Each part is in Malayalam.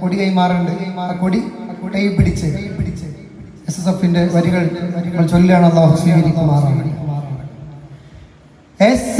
കൊടി കൈമാറുണ്ട് കൊടി കൈ പിടിച്ച് എസ് എസ് എഫിന്റെ വരികൾ വരികൾ ചൊല്ലാണ് അള്ളാഹു സ്വീകരിക്കുമാറാണ് എസ്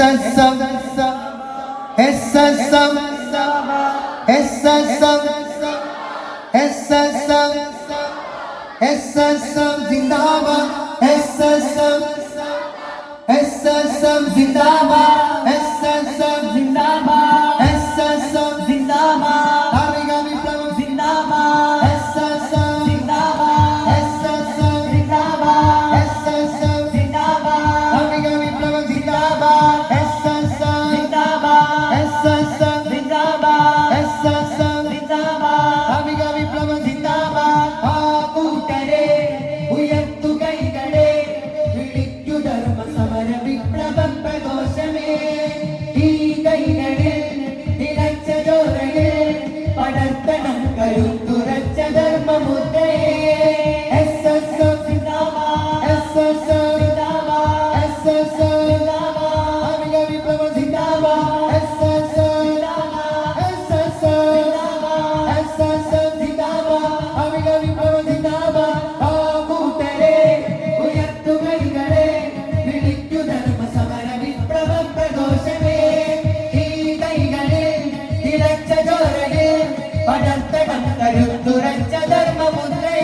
करुद्धुरश्च धर्मपुत्रे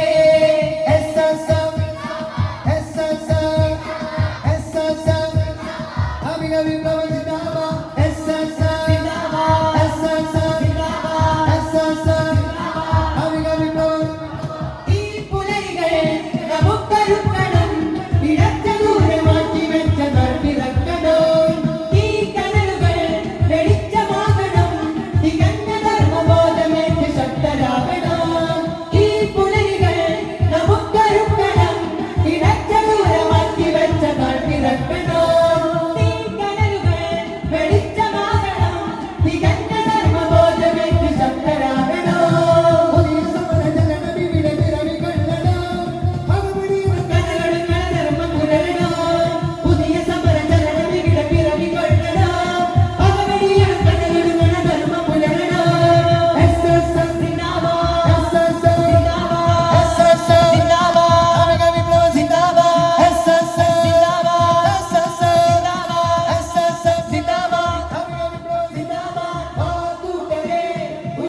अभिनविभवति